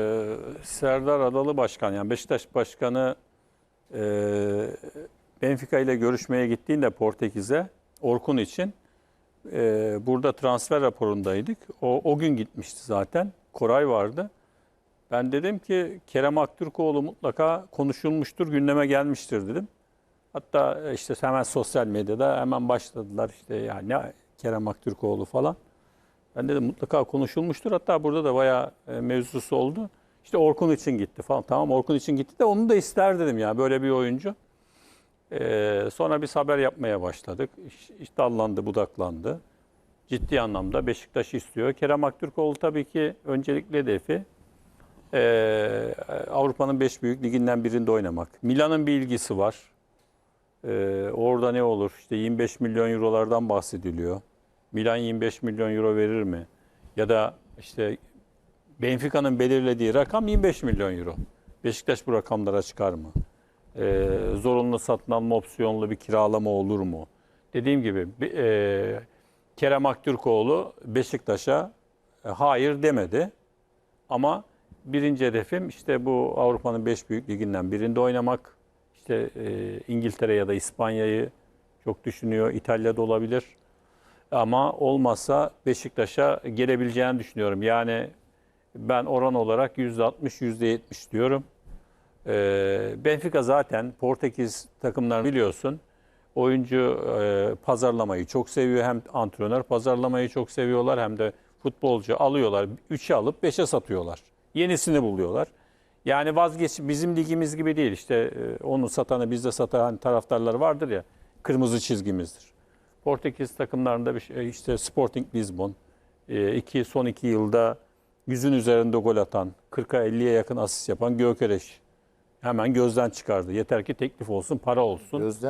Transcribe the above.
Ee, Serdar Adalı Başkan yani Beşiktaş Başkanı e, Benfica ile görüşmeye gittiğinde Portekiz'e Orkun için e, burada transfer raporundaydık. O, o gün gitmişti zaten. Koray vardı. Ben dedim ki Kerem Aktürkoğlu mutlaka konuşulmuştur, gündeme gelmiştir dedim. Hatta işte hemen sosyal medyada hemen başladılar işte ya ne Kerem Aktürkoğlu falan. Ben dedim mutlaka konuşulmuştur. Hatta burada da bayağı e, mevzusu oldu. İşte Orkun için gitti falan. Tamam Orkun için gitti de onu da ister dedim ya böyle bir oyuncu. Ee, sonra biz haber yapmaya başladık. İş, dallandı, budaklandı. Ciddi anlamda Beşiktaş istiyor. Kerem Aktürkoğlu tabii ki öncelikli hedefi ee, Avrupa'nın 5 büyük liginden birinde oynamak. Milan'ın bir ilgisi var. Ee, orada ne olur? İşte 25 milyon eurolardan bahsediliyor. Milan 25 milyon euro verir mi? Ya da işte Benfica'nın belirlediği rakam 25 milyon euro. Beşiktaş bu rakamlara çıkar mı? Ee, zorunlu satın alma opsiyonlu bir kiralama olur mu? Dediğim gibi e, Kerem Aktürkoğlu Beşiktaş'a e, hayır demedi. Ama birinci hedefim işte bu Avrupa'nın 5 büyük liginden birinde oynamak. İşte e, İngiltere ya da İspanya'yı çok düşünüyor. İtalya'da olabilir. Ama olmazsa Beşiktaş'a gelebileceğini düşünüyorum. Yani ben oran olarak %60, %70 diyorum. Ee, Benfica zaten Portekiz takımlarını biliyorsun. Oyuncu e, pazarlamayı çok seviyor. Hem antrenör pazarlamayı çok seviyorlar hem de futbolcu alıyorlar. 3'e alıp 5'e satıyorlar. Yenisini buluyorlar. Yani vazgeç bizim ligimiz gibi değil. İşte e, onu satanı bizde satan taraftarlar vardır ya. Kırmızı çizgimizdir. Portekiz takımlarında bir şey, işte Sporting Lisbon e, iki son iki yılda yüzün üzerinde gol atan, 40'a 50'ye yakın asist yapan Gökereş hemen gözden çıkardı. Yeter ki teklif olsun, para olsun. Gözden